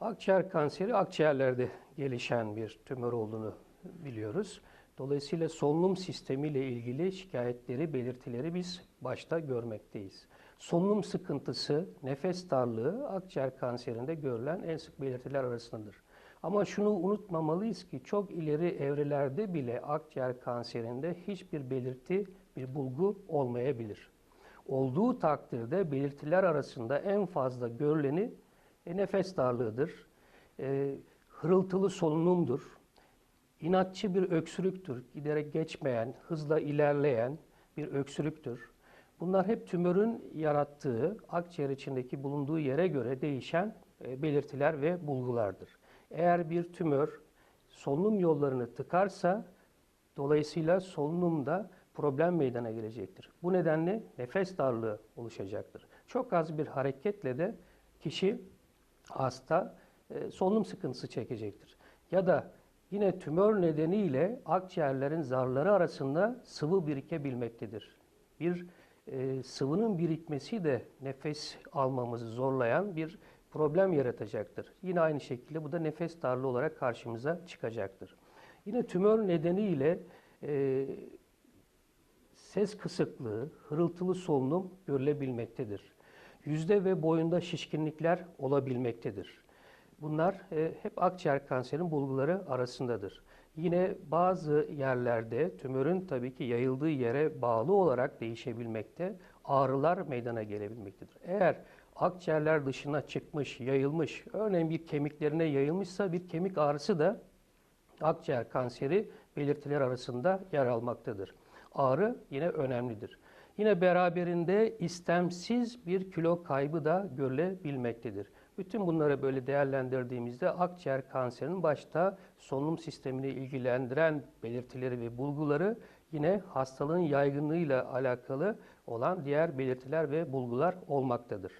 Akciğer kanseri akciğerlerde gelişen bir tümör olduğunu biliyoruz. Dolayısıyla solunum sistemiyle ilgili şikayetleri, belirtileri biz başta görmekteyiz. Solunum sıkıntısı, nefes darlığı akciğer kanserinde görülen en sık belirtiler arasındadır. Ama şunu unutmamalıyız ki çok ileri evrelerde bile akciğer kanserinde hiçbir belirti, bir bulgu olmayabilir. Olduğu takdirde belirtiler arasında en fazla görüleni e, nefes darlığıdır, e, hırıltılı solunumdur, inatçı bir öksürüktür, giderek geçmeyen, hızla ilerleyen bir öksürüktür. Bunlar hep tümörün yarattığı, akciğer içindeki bulunduğu yere göre değişen e, belirtiler ve bulgulardır. Eğer bir tümör solunum yollarını tıkarsa, dolayısıyla solunumda problem meydana gelecektir. Bu nedenle nefes darlığı oluşacaktır. Çok az bir hareketle de kişi hasta e, solunum sıkıntısı çekecektir. Ya da yine tümör nedeniyle akciğerlerin zarları arasında sıvı birikebilmektedir. Bir e, sıvının birikmesi de nefes almamızı zorlayan bir problem yaratacaktır. Yine aynı şekilde bu da nefes darlığı olarak karşımıza çıkacaktır. Yine tümör nedeniyle e, ses kısıklığı, hırıltılı solunum görülebilmektedir. Yüzde ve boyunda şişkinlikler olabilmektedir. Bunlar e, hep akciğer kanserinin bulguları arasındadır. Yine bazı yerlerde tümörün tabii ki yayıldığı yere bağlı olarak değişebilmekte, ağrılar meydana gelebilmektedir. Eğer akciğerler dışına çıkmış, yayılmış, örneğin bir kemiklerine yayılmışsa bir kemik ağrısı da akciğer kanseri belirtiler arasında yer almaktadır. Ağrı yine önemlidir. Yine beraberinde istemsiz bir kilo kaybı da görülebilmektedir. Bütün bunları böyle değerlendirdiğimizde akciğer kanserinin başta solunum sistemini ilgilendiren belirtileri ve bulguları yine hastalığın yaygınlığıyla alakalı olan diğer belirtiler ve bulgular olmaktadır.